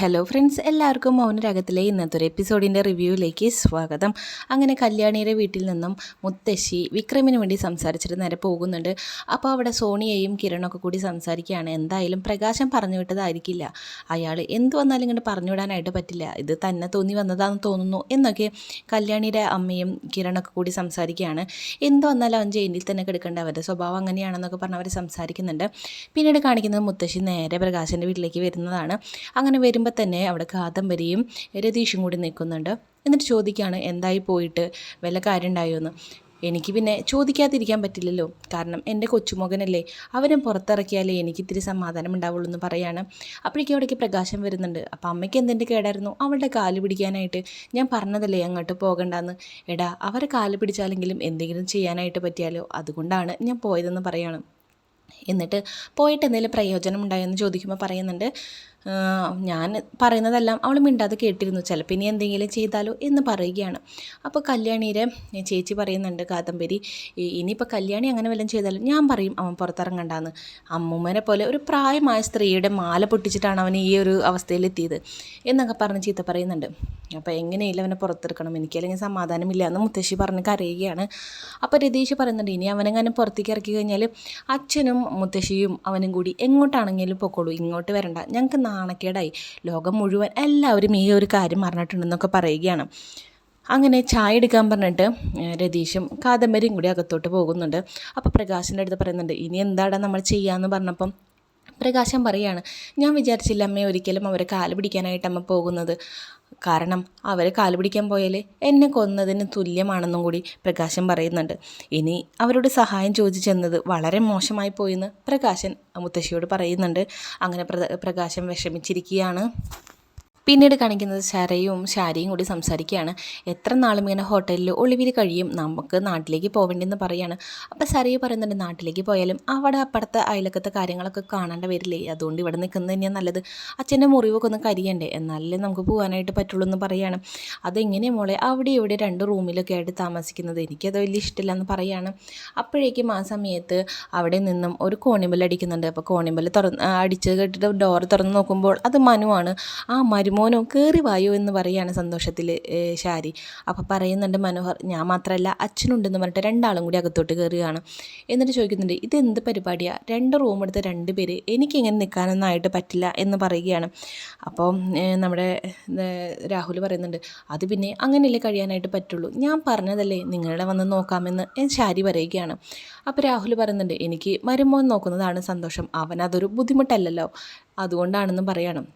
Hello friends എല്ലാവർക്കും മൗനരാഗത്തിലെ ഇന്നത്തെ ഒരു എപ്പിസോഡിന്റെ റിവ്യൂവിലേക്ക് സ്വാഗതം. അങ്ങനെ കല്യാണിയുടെ വീട്ടിൽ നിന്നും മുത്തശ്ശി വിക്രമിന് വേണ്ടി സംസാരിച്ചിട്ട് നേരെ പോകുന്നുണ്ട്. അപ്പോൾ അവിടെ സോണിയയും കിരണൊക്കെ കൂടി സംസാരിക്കുകയാണ്. എന്തായാലും പ്രകാശം പറഞ്ഞു വിട്ടതായിരിക്കില്ല. അയാൾ എന്ത് വന്നാലും ഇങ്ങോട്ട് പറഞ്ഞു വിടാനായിട്ട് പറ്റില്ല. ഇത് തന്നെ തോന്നി വന്നതാണെന്ന് തോന്നുന്നു എന്നൊക്കെ കല്യാണിയുടെ അമ്മയും കിരണൊക്കെ കൂടി സംസാരിക്കുകയാണ്. എന്ത് വന്നാലും അവൻ ജയിലിൽ തന്നെ കിടക്കേണ്ട. അവരുടെ സ്വഭാവം അങ്ങനെയാണെന്നൊക്കെ പറഞ്ഞ് അവർ സംസാരിക്കുന്നുണ്ട്. പിന്നീട് കാണിക്കുന്നത് മുത്തശ്ശി നേരെ പ്രകാശന്റെ വീട്ടിലേക്ക് വരുന്നതാണ്. അങ്ങനെ വരുമ്പോൾ തന്നെ അവിടെ കാദംബരിയും രതീഷും കൂടി നിൽക്കുന്നുണ്ട്. എന്നിട്ട് ചോദിക്കുകയാണ് എന്തായി പോയിട്ട്? വല്ല കാര്യമുണ്ടായോ എന്ന് എനിക്ക് പിന്നെ ചോദിക്കാതിരിക്കാൻ പറ്റില്ലല്ലോ. കാരണം എന്റെ കൊച്ചുമകനല്ലേ അവനെ പുറത്തിറക്കിയാലേ എനിക്ക് ഇത്തിരി സമാധാനം ഉണ്ടാവുള്ളൂ എന്ന് പറയാണ്. അപ്പോഴേക്കും അവിടേക്ക് പ്രകാശം വരുന്നുണ്ട്. അപ്പം അമ്മയ്ക്ക് എന്തിന്റെ കേടായിരുന്നു? അവളുടെ കാൽ പിടിക്കാനായിട്ട്. ഞാൻ പറഞ്ഞതല്ലേ അങ്ങോട്ട് പോകണ്ടെന്ന്? എടാ അവരെ കാൽ പിടിച്ചാലെങ്കിലും എന്തെങ്കിലും ചെയ്യാനായിട്ട് പറ്റിയാലോ? അതുകൊണ്ടാണ് ഞാൻ പോയതെന്ന് പറയാണ്. എന്നിട്ട് പോയിട്ട് എന്തെങ്കിലും പ്രയോജനം ഉണ്ടായെന്ന് ചോദിക്കുമ്പോൾ പറയുന്നുണ്ട്. ഞാൻ പറയുന്നതെല്ലാം അവൾ മിണ്ടാതെ കേട്ടിരുന്നു. ചിലപ്പോൾ ഇനി എന്തെങ്കിലും ചെയ്താലോ എന്ന് പറയുകയാണ്. അപ്പോൾ കല്യാണിയുടെ ചേച്ചി പറയുന്നുണ്ട് കാദംബരി ഇനിയിപ്പോൾ കല്യാണി അങ്ങനെ വല്ലതും ചെയ്താലും ഞാൻ പറയും അവൻ പുറത്തിറങ്ങണ്ടാന്ന്. അമ്മൂമ്മനെ പോലെ ഒരു പ്രായമായ സ്ത്രീയുടെ മാല പൊട്ടിച്ചിട്ടാണ് അവൻ ഈ ഒരു അവസ്ഥയിലെത്തിയത്. എന്നൊക്കെ പറഞ്ഞ് ചീത്ത പറയുന്നുണ്ട്. അപ്പോൾ എങ്ങനെയില്ല അവനെ പുറത്തിറക്കണം എനിക്കല്ലെങ്കിൽ സമാധാനമില്ല എന്ന് മുത്തശ്ശി പറഞ്ഞ് കരയുകയാണ്. അപ്പോൾ രതീഷ് പറയുന്നുണ്ട് ഇനി അവനെങ്ങനെ പുറത്തേക്ക് ഇറക്കി കഴിഞ്ഞാൽ അച്ഛനും മുത്തശ്ശിയും അവനും കൂടി എങ്ങോട്ടാണെങ്കിലും പൊക്കോളൂ. ഇങ്ങോട്ട് വരണ്ട. ഞങ്ങൾക്ക് നാണക്കേടായി. ലോകം മുഴുവൻ എല്ലാവരും ഈ ഒരു കാര്യം അറിഞ്ഞിട്ടുണ്ടെന്നൊക്കെ പറയുകയാണ്. അങ്ങനെ ചായ എടുക്കാൻ പറഞ്ഞിട്ട് രതീഷും കാദംബരിയും കൂടി അകത്തോട്ട് പോകുന്നുണ്ട്. അപ്പോൾ പ്രകാശിന്റെ അടുത്ത് പറയുന്നുണ്ട് ഇനി എന്താടാ നമ്മൾ ചെയ്യാമെന്ന് പറഞ്ഞപ്പം? പ്രകാശം പറയാണ് ഞാൻ വിചാരിച്ചില്ല അമ്മയെ ഒരിക്കലും അവരെ കാൽ പിടിക്കാനായിട്ട് അമ്മ പോകുന്നത്. കാരണം അവരെ കാലുപിടിക്കാൻ പോയാൽ എന്നെ കൊന്നതിന് തുല്യമാണെന്നും കൂടി പ്രകാശൻ പറയുന്നുണ്ട്. ഇനി അവരുടെ സഹായം ചോദിച്ചെന്നത് വളരെ മോശമായി പോയെന്ന് പ്രകാശൻ മുത്തശ്ശിയോട് പറയുന്നുണ്ട്. അങ്ങനെ പ്രകാശം വിഷമിച്ചിരിക്കുകയാണ്. പിന്നീട് കാണിക്കുന്നത് ശരയും ശാരിയും കൂടി സംസാരിക്കുകയാണ്. എത്ര നാളും ഇങ്ങനെ ഹോട്ടലിൽ ഒളിവിൽ കഴിയും? നമുക്ക് നാട്ടിലേക്ക് പോവേണ്ടെന്ന് പറയാണ്. അപ്പോൾ ശരയു പറയുന്നുണ്ട് നാട്ടിലേക്ക് പോയാലും അവിടെ അപ്പുറത്തെ അയലക്കത്തെ കാര്യങ്ങളൊക്കെ കാണേണ്ട വരില്ലേ? അതുകൊണ്ട് ഇവിടെ നിൽക്കുന്നത് തന്നെയാണ് നല്ലത്. അച്ഛന്റെ മുറിവൊക്കെ ഒന്ന് കരിയണ്ടേ? എന്നാലേ നമുക്ക് പോകാനായിട്ട് പറ്റുള്ളൂ എന്ന് പറയാണ്. അതെങ്ങനെയാണ് മോളെ? അവിടെ ഇവിടെ രണ്ട് റൂമിലൊക്കെ ആയിട്ട് താമസിക്കുന്നത്. എനിക്കത് വലിയ ഇഷ്ടമില്ല എന്ന് അപ്പോഴേക്കും ആ സമയത്ത് അവിടെ നിന്നും ഒരു കോണിമ്പൽ അടിക്കുന്നുണ്ട്. അപ്പോൾ കോണിമ്പൽ തുറന്ന് അടിച്ച് കേട്ടിട്ട് ഡോർ തുറന്ന് നോക്കുമ്പോൾ അത് മനുവാണ്. ആ മരുമോ മോനോ കയറി വായോ എന്ന് പറയുകയാണ് സന്തോഷത്തിൽ ഷാരി. അപ്പോൾ പറയുന്നുണ്ട് മനോഹർ ഞാൻ മാത്രമല്ല അച്ഛനുണ്ടെന്ന് പറഞ്ഞിട്ട് രണ്ടാളും കൂടി അകത്തോട്ട് കയറുകയാണ് എന്നിട്ട് ചോദിക്കുന്നുണ്ട് ഇത് എന്ത് പരിപാടിയാണ് രണ്ട് റൂം എടുത്ത രണ്ട് പേര് എനിക്കിങ്ങനെ നിൽക്കാനൊന്നും ആയിട്ട് പറ്റില്ല എന്ന് പറയുകയാണ്. അപ്പോൾ നമ്മുടെ രാഹുൽ പറയുന്നുണ്ട് അത് പിന്നെ അങ്ങനെയല്ലേ കഴിയാനായിട്ട് പറ്റുള്ളൂ. ഞാൻ പറഞ്ഞതല്ലേ നിങ്ങളുടെ വന്ന് നോക്കാമെന്ന് ഷാരി പറയുകയാണ്. അപ്പോൾ രാഹുൽ പറയുന്നുണ്ട് എനിക്ക് മരുമോൻ നോക്കുന്നതാണ് സന്തോഷം. അവനതൊരു ബുദ്ധിമുട്ടല്ലല്ലോ. അതുകൊണ്ടാണെന്നും പറയണം.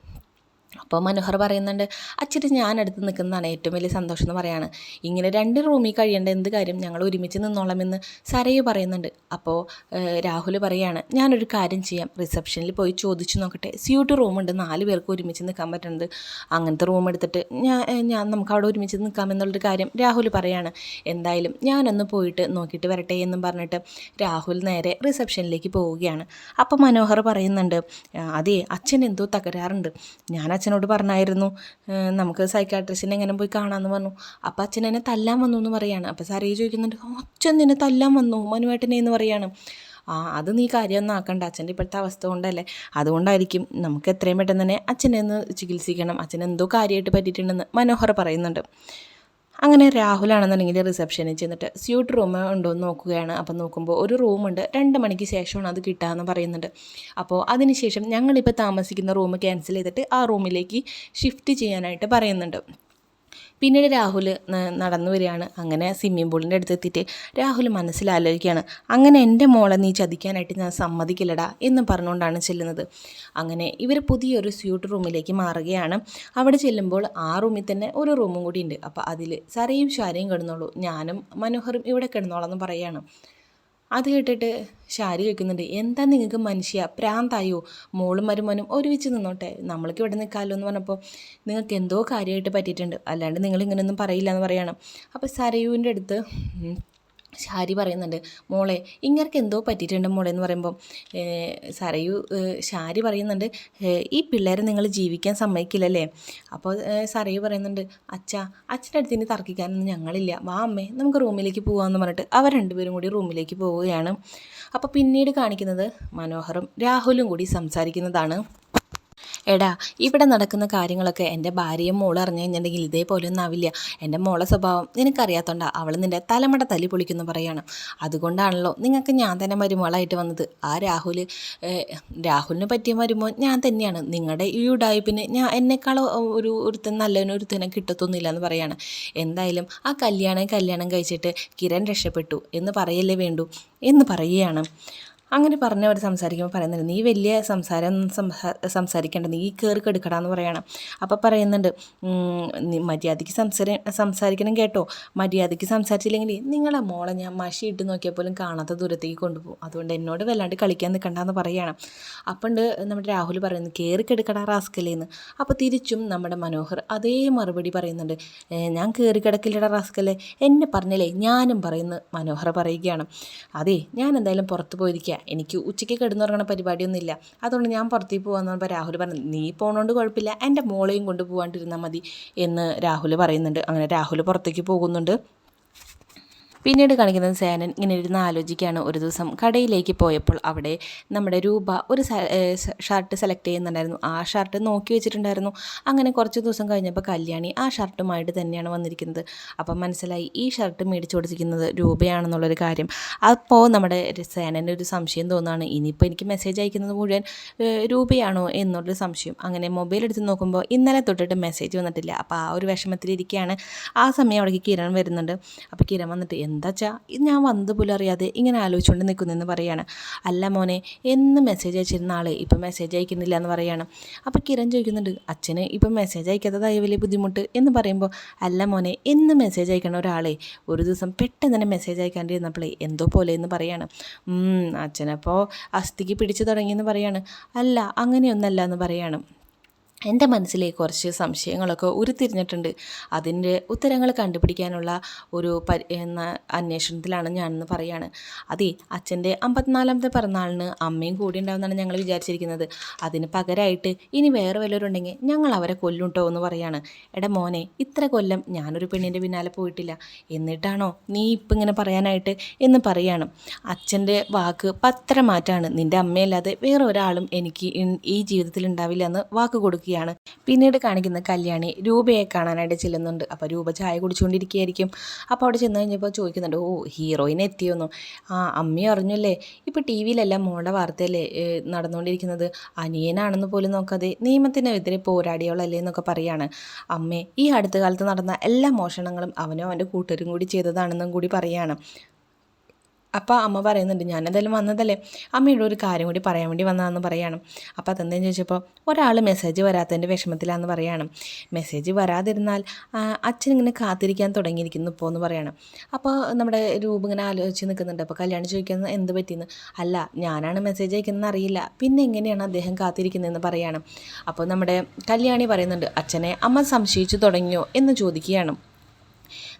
അപ്പോൾ മനോഹർ പറയുന്നുണ്ട് അച്ചിട്ട് ഞാൻ അടുത്ത് നിൽക്കുന്നതാണ് ഏറ്റവും വലിയ സന്തോഷം എന്ന് പറയാണ്. ഇങ്ങനെ രണ്ട് റൂമിൽ കഴിയേണ്ട എന്ത് കാര്യം ഞങ്ങൾ ഒരുമിച്ച് നിന്നോളാമെന്ന് സരയു പറയുന്നുണ്ട്. അപ്പോൾ രാഹുൽ പറയാണ് ഞാനൊരു കാര്യം ചെയ്യാം. റിസപ്ഷനിൽ പോയി ചോദിച്ചു നോക്കട്ടെ. സ്യൂട്ട് റൂമുണ്ട്. നാല് പേർക്ക് ഒരുമിച്ച് നിൽക്കാൻ പറ്റുന്നത് അങ്ങനത്തെ റൂം എടുത്തിട്ട് ഞാൻ ഞാൻ നമുക്ക് അവിടെ ഒരുമിച്ച് നിൽക്കാമെന്നുള്ളൊരു കാര്യം രാഹുൽ പറയാണ്. എന്തായാലും ഞാനൊന്ന് പോയിട്ട് നോക്കിയിട്ട് വരട്ടെ എന്നും പറഞ്ഞിട്ട് രാഹുൽ നേരെ റിസപ്ഷനിലേക്ക് പോവുകയാണ്. അപ്പോൾ മനോഹർ പറയുന്നുണ്ട് അതേ അച്ഛൻ എന്തോ തകരാറുണ്ട്. ഞാൻ അച്ഛനോട് പറഞ്ഞായിരുന്നു നമുക്ക് സൈക്കാട്രിസ്റ്റിനെ എങ്ങനെ പോയി കാണാമെന്ന് പറഞ്ഞു. അപ്പോൾ അച്ഛൻ എന്നെ തല്ലാൻ വന്നു എന്ന് പറയാണ്. അപ്പോൾ സാറേ ചോദിക്കുന്നുണ്ട് അച്ഛൻ നിന്നെ തല്ലാൻ വന്നു മനുവേട്ടനെ എന്ന് പറയാണ്. ആ അത് നീ കാര്യമൊന്നും ആക്കണ്ട അച്ഛന്റെ ഇപ്പോഴത്തെ അവസ്ഥ കൊണ്ടല്ലേ? അതുകൊണ്ടായിരിക്കും നമുക്ക് എത്രയും പെട്ടെന്ന് തന്നെ അച്ഛനെ ഒന്ന് ചികിത്സിക്കണം അച്ഛൻ എന്തോ കാര്യമായിട്ട് പറ്റിയിട്ടുണ്ടെന്ന് മനോഹർ പറയുന്നുണ്ട്. അങ്ങനെ രാഹുലാണെന്നുണ്ടെങ്കിൽ റിസപ്ഷനിൽ ചെന്നിട്ട് സ്യൂട്ട് റൂം ഉണ്ടോ എന്ന് നോക്കുകയാണ്. അപ്പോൾ നോക്കുമ്പോൾ ഒരു റൂമുണ്ട്. രണ്ട് മണിക്ക് ശേഷമാണ് അത് കിട്ടുകയെന്ന് പറയുന്നുണ്ട്. അപ്പോൾ അതിനുശേഷം ഞങ്ങളിപ്പോൾ താമസിക്കുന്ന റൂം ക്യാൻസൽ ചെയ്തിട്ട് ആ റൂമിലേക്ക് ഷിഫ്റ്റ് ചെയ്യാനായിട്ട് പറയുന്നുണ്ട്. പിന്നീട് രാഹുൽ നടന്നു വരികയാണ്. അങ്ങനെ സ്വിമ്മിംഗ് പൂളിന്റെ അടുത്ത് എത്തിയിട്ട് രാഹുൽ മനസ്സിലാലോചിക്കുകയാണ് അങ്ങനെ എന്റെ മോളെ നീ ചതിക്കാനായിട്ട് ഞാൻ സമ്മതിക്കില്ലടാ എന്ന് പറഞ്ഞുകൊണ്ടാണ് ചെല്ലുന്നത്. അങ്ങനെ ഇവർ പുതിയൊരു സ്യൂട്ട് റൂമിലേക്ക് മാറുകയാണ്. അവിടെ ചെല്ലുമ്പോൾ ആ റൂമിൽ തന്നെ ഒരു റൂമും കൂടി ഉണ്ട്. അപ്പോൾ അതിൽ സരയും ഷാരയും കിടന്നോളൂ. ഞാനും മനോഹറും ഇവിടെ കിടന്നോളാം എന്ന് പറയുകയാണ്. അത് കേട്ടിട്ട് ഷാരി ചോദിക്കുന്നുണ്ട് എന്താ നിങ്ങൾക്ക് മനുഷ്യ പ്രാന്തായോ? മോളും മരുമോനും ഒരുമിച്ച് നിന്നോട്ടെ. നമ്മൾക്ക് ഇവിടെ നിൽക്കാമല്ലോ എന്ന് പറഞ്ഞപ്പോൾ നിങ്ങൾക്ക് എന്തോ കാര്യമായിട്ട് പറ്റിയിട്ടുണ്ട്. അല്ലാണ്ട് നിങ്ങൾ ഇങ്ങനെയൊന്നും പറയില്ല എന്ന് പറയണം. അപ്പോൾ സരയുവിന്റെ അടുത്ത് ഷാരി പറയുന്നുണ്ട് മോളെ ഇങ്ങർക്ക് എന്തോ പറ്റിയിട്ടുണ്ട് മോളെ എന്ന് പറയുമ്പോൾ സരയു ഷാരി പറയുന്നുണ്ട് ഈ പിള്ളേരെ നിങ്ങൾ ജീവിക്കാൻ സമ്മതിക്കില്ലല്ലേ? അപ്പോൾ സരയു പറയുന്നുണ്ട് അച്ഛ അച്ഛന്റെ അടുത്ത് ഇനി തർക്കിക്കാനൊന്നും ഞങ്ങളില്ല. വാ അമ്മേ നമുക്ക് റൂമിലേക്ക് പോകാമെന്ന് പറഞ്ഞിട്ട് അവർ രണ്ടുപേരും കൂടി റൂമിലേക്ക് പോവുകയാണ്. അപ്പോൾ പിന്നീട് കാണിക്കുന്നത് മനോഹറും രാഹുലും കൂടി സംസാരിക്കുന്നതാണ്. എടാ ഇവിടെ നടക്കുന്ന കാര്യങ്ങളൊക്കെ എന്റെ ഭാര്യയും മോളും അറിഞ്ഞു കഴിഞ്ഞിട്ടുണ്ടെങ്കിൽ ഇതേപോലെ ആവില്ല. എന്റെ മോളെ സ്വഭാവം നിനക്കറിയാത്തോണ്ടാ അവൾ നിന്റെ തലമുട തല്ലി പൊളിക്കുന്നു പറയാണ്. അതുകൊണ്ടാണല്ലോ നിങ്ങൾക്ക് ഞാൻ തന്നെ മരുമോളായിട്ട് വന്നത്. ആ രാഹുൽ രാഹുലിനെ പറ്റിയ മരുമോൻ ഞാൻ തന്നെയാണ്. നിങ്ങളുടെ ഈ ഉടായ്പിന് ഞാൻ എന്നെക്കാൾ ഒരു ഒരുത്തൻ നല്ലതിന് ഒരുത്തനെ കിട്ടത്തൊന്നുമില്ല എന്ന് പറയാണ്. എന്തായാലും ആ കല്യാണം കല്യാണം കഴിച്ചിട്ട് കിരൺ രക്ഷപ്പെട്ടു എന്ന് പറയല്ലേ വേണ്ടു എന്ന് പറയുകയാണ്. അങ്ങനെ പറഞ്ഞവർ സംസാരിക്കുമ്പോൾ പറയുന്നുണ്ട് നീ വലിയ സംസാരം സംസാ സംസാരിക്കേണ്ട നീ കയറി കെടുക്കടാന്ന് പറയണം. അപ്പോൾ പറയുന്നുണ്ട് മര്യാദയ്ക്ക് സംസാര സംസാരിക്കണം കേട്ടോ. മര്യാദയ്ക്ക് സംസാരിച്ചില്ലെങ്കിൽ നിങ്ങളെ മോളെ ഞാൻ മഷി ഇട്ട് നോക്കിയാൽ പോലും കാണാത്ത ദൂരത്തേക്ക് കൊണ്ടുപോകും. അതുകൊണ്ട് എന്നോട് വല്ലാണ്ട് കളിക്കാൻ നിൽക്കണ്ടെന്ന് പറയണം. അപ്പണ്ട് നമ്മുടെ രാഹുൽ പറയുന്നു കയറി കെടുക്കടാ റാസ്കലേന്ന്. അപ്പോൾ തിരിച്ചും നമ്മുടെ മനോഹർ അതേ മറുപടി പറയുന്നുണ്ട് ഞാൻ കയറി കിടക്കില്ലട റാസ്കലെ. എന്നെ പറഞ്ഞല്ലേ ഞാനും പറയുന്നു മനോഹർ പറയുകയാണ്. അതെ ഞാൻ എന്തായാലും പുറത്ത് പോയിരിക്കുക എനിക്ക് ഉച്ചയ്ക്ക് കിടന്നുറങ്ങണ പരിപാടിയൊന്നുമില്ല. അതുകൊണ്ട് ഞാൻ പുറത്തേക്ക് പോകാമെന്ന് പറഞ്ഞപ്പോൾ രാഹുൽ പറഞ്ഞു നീ പോകണോണ്ട് കുഴപ്പമില്ല. എന്റെ മോളെയും കൊണ്ട് പോകാണ്ടിരുന്നാൽ മതി എന്ന് രാഹുൽ പറയുന്നുണ്ട്. അങ്ങനെ രാഹുൽ പുറത്തേക്ക് പോകുന്നുണ്ട്. പിന്നീട് കാണിക്കുന്നത് സേനൻ ഇങ്ങനെ ഇരുന്ന് ആലോചിക്കുകയാണ് ഒരു ദിവസം. കടയിലേക്ക് പോയപ്പോൾ അവിടെ നമ്മുടെ രൂപ ഒരു ഷർട്ട് സെലക്ട് ചെയ്യുന്നുണ്ടായിരുന്നു. ആ ഷർട്ട് നോക്കി വെച്ചിട്ടുണ്ടായിരുന്നു. അങ്ങനെ കുറച്ച് ദിവസം കഴിഞ്ഞപ്പോൾ കല്യാണി ആ ഷർട്ടുമായിട്ട് തന്നെയാണ് വന്നിരിക്കുന്നത്. അപ്പം മനസ്സിലായി ഈ ഷർട്ട് മേടിച്ചു കൊടുത്തിരിക്കുന്നത് രൂപയാണെന്നുള്ളൊരു കാര്യം. അപ്പോൾ നമ്മുടെ സേനന്റെ ഒരു സംശയം തോന്നുകയാണ്. ഇനിയിപ്പോൾ എനിക്ക് മെസ്സേജ് അയക്കുന്നത് മുഴുവൻ രൂപയാണോ എന്നുള്ളൊരു സംശയം. അങ്ങനെ മൊബൈൽ എടുത്ത് നോക്കുമ്പോൾ ഇന്നലെ തൊട്ടിട്ട് മെസ്സേജ് വന്നിട്ടില്ല. അപ്പോൾ ആ ഒരു വിഷമത്തിലിരിക്കുകയാണ്. ആ സമയം അവിടേക്ക് കിരൺ വരുന്നുണ്ട്. അപ്പോൾ കിരൺ വന്നിട്ട് എന്താ ഇത് ഞാൻ വന്നത് പോലും അറിയാതെ ഇങ്ങനെ ആലോചിച്ചുകൊണ്ട് നിൽക്കുന്നെന്ന് പറയാണ്. അല്ല മോനെ എന്ന് മെസ്സേജ് അയച്ചിരുന്ന ആൾ ഇപ്പം മെസ്സേജ് അയക്കുന്നില്ല എന്ന് പറയാണ്. അപ്പോൾ കിരൺ ചോദിക്കുന്നുണ്ട് അച്ഛന് ഇപ്പം മെസ്സേജ് അയക്കാത്തതായ വലിയ ബുദ്ധിമുട്ട്? എന്ന് പറയുമ്പോൾ അല്ല മോനെ എന്ന് മെസ്സേജ് അയക്കണ ഒരാളെ ഒരു ദിവസം പെട്ടെന്ന് തന്നെ മെസ്സേജ് അയക്കാണ്ടിരുന്നപ്പോഴേ എന്തോ പോലെ എന്ന് പറയാണ്. "ഉം, അച്ഛനപ്പോൾ അസ്ഥിക്ക് പിടിച്ചു തുടങ്ങിയെന്ന് പറയാണ്. അല്ല അങ്ങനെയൊന്നല്ല എന്ന് പറയാണ്. എന്റെ മനസ്സിലെ കുറച്ച് സംശയങ്ങളൊക്കെ ഉരുത്തിരിഞ്ഞിട്ടുണ്ട്. അതിന്റെ ഉത്തരങ്ങൾ കണ്ടുപിടിക്കാനുള്ള ഒരു പരി എന്ന അന്വേഷണത്തിലാണ് ഞാനെന്ന് പറയുകയാണ്. അതെ അച്ഛന്റെ അമ്പത്തിനാലാമത്തെ പിറന്നാളിന് അമ്മയും കൂടി ഉണ്ടാവുമെന്നാണ് ഞങ്ങൾ വിചാരിച്ചിരിക്കുന്നത്. അതിന് പകരമായിട്ട് ഇനി വേറെ വല്ലവരുണ്ടെങ്കിൽ ഞങ്ങൾ അവരെ കൊല്ലുട്ടോ എന്ന് പറയാണ്. എടാ മോനെ ഇത്ര കൊല്ലം ഞാനൊരു പെണ്ണിന്റെ പിന്നാലെ പോയിട്ടില്ല. എന്നിട്ടാണോ നീ ഇപ്പം ഇങ്ങനെ പറയാനായിട്ട് എന്ന് പറയാണ്. അച്ഛന്റെ വാക്ക് പത്ര പത്രമാറ്റാണ്. നിന്റെ അമ്മയല്ലാതെ വേറെ ഒരാളും എനിക്ക് ഈ ജീവിതത്തിൽ ഉണ്ടാവില്ല എന്ന് വാക്ക് കൊടുക്കുകയാണ് പിന്നീട് കാണിക്കുന്ന കല്യാണി രൂപയെ കാണാനായിട്ട് ചെല്ലുന്നുണ്ട്. അപ്പോൾ രൂപ ചായ കുടിച്ചുകൊണ്ടിരിക്കുകയായിരിക്കും. അപ്പോൾ അവിടെ ചെന്ന് കഴിഞ്ഞപ്പോൾ ചോദിക്കുന്നുണ്ട് ഓ ഹീറോയിൻ എത്തിയോന്നു? ആ അമ്മ അറിഞ്ഞല്ലേ? ഇപ്പോൾ ടി വിയിലെല്ലാം മോളുടെ വാർത്തയല്ലേ നടന്നുകൊണ്ടിരിക്കുന്നത്. അനിയനാണെന്ന് പോലും നോക്കാതെ നിയമത്തിനെതിരെ പോരാടിയോളല്ലേ എന്നൊക്കെ പറയാണ്. അമ്മേ ഈ അടുത്ത കാലത്ത് നടന്ന എല്ലാ മോഷണങ്ങളും അവനും അവന്റെ കൂട്ടരും കൂടി ചെയ്തതാണെന്നും കൂടി പറയാണ്. അപ്പോൾ അമ്മ പറയുന്നുണ്ട് ഞാനെന്തായാലും വന്നതല്ലേ? അമ്മയോട് ഒരു കാര്യം കൂടി പറയാൻ വേണ്ടി വന്നതാണെന്ന് പറയാണ്. അപ്പോൾ അതെന്താണെന്ന് ചോദിച്ചപ്പോൾ ഒരാൾ മെസ്സേജ് വരാത്തതിന്റെ വിഷമത്തിലാണെന്ന് പറയാണ്. മെസ്സേജ് വരാതിരുന്നാൽ അച്ഛനിങ്ങനെ കാത്തിരിക്കാൻ തുടങ്ങിയിരിക്കുന്നു ഇപ്പോൾ എന്ന് പറയാണ്. അപ്പോൾ നമ്മുടെ രൂപ ഇങ്ങനെ ആലോചിച്ച് നിൽക്കുന്നുണ്ട് അപ്പോൾ കല്യാണം ചോദിക്കുന്നത് എന്ത് പറ്റിയെന്ന് അല്ല ഞാനാണ് മെസ്സേജ് അയക്കുന്നതെന്ന് അറിയില്ല. പിന്നെ എങ്ങനെയാണ് അദ്ദേഹം കാത്തിരിക്കുന്നതെന്ന് പറയാണ്. അപ്പോൾ നമ്മുടെ കല്യാണി പറയുന്നുണ്ട് അച്ഛനെ അമ്മ സംശയിച്ചു തുടങ്ങിയോ? എന്ന് ചോദിക്കുകയാണ്.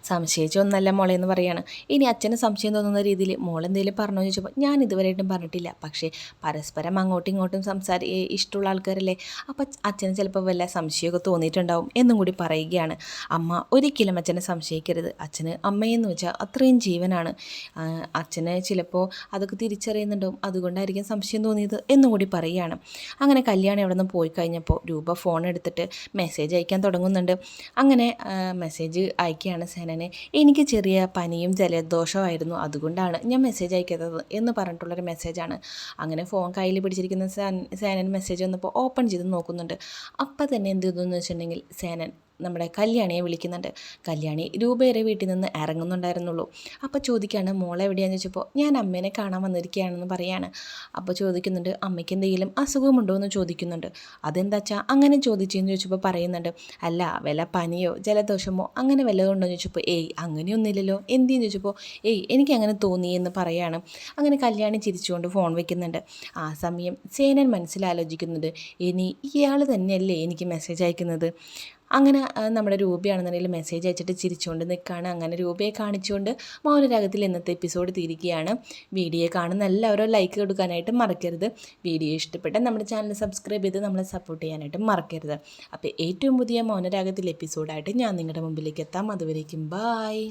സംശയിച്ചൊന്നല്ല മോളെ എന്ന് പറയാണ്. ഇനി അച്ഛന് സംശയം തോന്നുന്ന രീതിയിൽ മോൾ എന്തെങ്കിലും പറഞ്ഞു ചോദിച്ചപ്പോൾ ഞാൻ ഇതുവരെയായിട്ടും പറഞ്ഞിട്ടില്ല. പക്ഷേ പരസ്പരം അങ്ങോട്ടും ഇങ്ങോട്ടും സംസാരി ഇഷ്ടമുള്ള ആൾക്കാരല്ലേ? അപ്പം അച്ഛന് ചിലപ്പോൾ വല്ല സംശയമൊക്കെ തോന്നിയിട്ടുണ്ടാവും എന്നും കൂടി പറയുകയാണ്. അമ്മ ഒരിക്കലും അച്ഛനെ സംശയിക്കരുത്. അച്ഛന് അമ്മയെന്ന് വെച്ചാൽ അത്രയും ജീവനാണ്. അച്ഛന് ചിലപ്പോൾ അതൊക്കെ തിരിച്ചറിയുന്നുണ്ടാവും. അതുകൊണ്ടായിരിക്കും സംശയം തോന്നിയത് എന്നും കൂടി പറയുകയാണ്. അങ്ങനെ കല്യാണം ഇവിടെ നിന്ന് പോയി കഴിഞ്ഞപ്പോൾ രൂപ ഫോൺ എടുത്തിട്ട് മെസ്സേജ് അയക്കാൻ തുടങ്ങുന്നുണ്ട്. അങ്ങനെ മെസ്സേജ് അയക്കുകയാണ്. സേനനെ എനിക്ക് ചെറിയ പനിയും ജലദോഷമായിരുന്നു അതുകൊണ്ടാണ് ഞാൻ മെസ്സേജ് അയക്കാത്തത് എന്ന് പറഞ്ഞിട്ടുള്ളൊരു മെസ്സേജാണ് അങ്ങനെ ഫോൺ കയ്യിൽ പിടിച്ചിരിക്കുന്ന സേനൻ മെസ്സേജ് വന്നപ്പോൾ ഓപ്പൺ ചെയ്ത് നോക്കുന്നുണ്ട്. അപ്പം തന്നെ എന്ത് ചെയ്തു എന്ന് വെച്ചിട്ടുണ്ടെങ്കിൽ സേനൻ നമ്മുടെ കല്യാണിയെ വിളിക്കുന്നുണ്ട്. കല്യാണി രൂപയുടെ വീട്ടിൽ നിന്ന് ഇറങ്ങുന്നുണ്ടായിരുന്നുള്ളൂ. അപ്പോൾ ചോദിക്കുകയാണ് മോളെ എവിടെയാണെന്ന് ചോദിച്ചപ്പോൾ ഞാൻ അമ്മേനെ കാണാൻ വന്നിരിക്കുകയാണെന്ന് പറയാണ്. അപ്പോൾ ചോദിക്കുന്നുണ്ട് അമ്മയ്ക്ക് എന്തെങ്കിലും അസുഖമുണ്ടോ? എന്ന് ചോദിക്കുന്നുണ്ട്. അതെന്താ വെച്ചാൽ അങ്ങനെ ചോദിച്ചെന്ന് ചോദിച്ചപ്പോൾ പറയുന്നുണ്ട് അല്ല വല്ല പനിയോ ജലദോഷമോ അങ്ങനെ വല്ലതും എന്ന് ചോദിച്ചപ്പോൾ ഏയ് അങ്ങനെയൊന്നുമില്ലല്ലോ. എന്തിയെന്ന് ചോദിച്ചപ്പോൾ ഏയ് എനിക്ക് അങ്ങനെ തോന്നി എന്ന് പറയാണ്. അങ്ങനെ കല്യാണി ചിരിച്ചുകൊണ്ട് ഫോൺ വെക്കുന്നുണ്ട്. ആ സമയം സേനൻ മനസ്സിലാലോചിക്കുന്നുണ്ട് ഇനി ഇയാൾ തന്നെയല്ലേ എനിക്ക് മെസ്സേജ് അയക്കുന്നത്? അങ്ങനെ നമ്മുടെ രൂപയാണെന്നുണ്ടെങ്കിൽ മെസ്സേജ് അയച്ചിട്ട് ചിരിച്ചുകൊണ്ട് നിൽക്കുകയാണ് അങ്ങനെ രൂപയെ കാണിച്ചുകൊണ്ട് മൗനരാഗത്തിൽ ഇന്നത്തെ എപ്പിസോഡ് തീരുകയാണ്. വീഡിയോ കാണുന്ന എല്ലാവരും ലൈക്ക് കൊടുക്കാനായിട്ട് മറക്കരുത്. വീഡിയോ ഇഷ്ടപ്പെട്ട നമ്മുടെ ചാനൽ സബ്സ്ക്രൈബ് ചെയ്ത് നമ്മളെ സപ്പോർട്ട് ചെയ്യാനായിട്ട് മറക്കരുത്. അപ്പോൾ ഏറ്റവും പുതിയ മൗനരാഗത്തിൽ എപ്പിസോഡായിട്ട് ഞാൻ നിങ്ങളുടെ മുമ്പിലേക്ക് എത്താം. അതുവരേക്കും ബായ്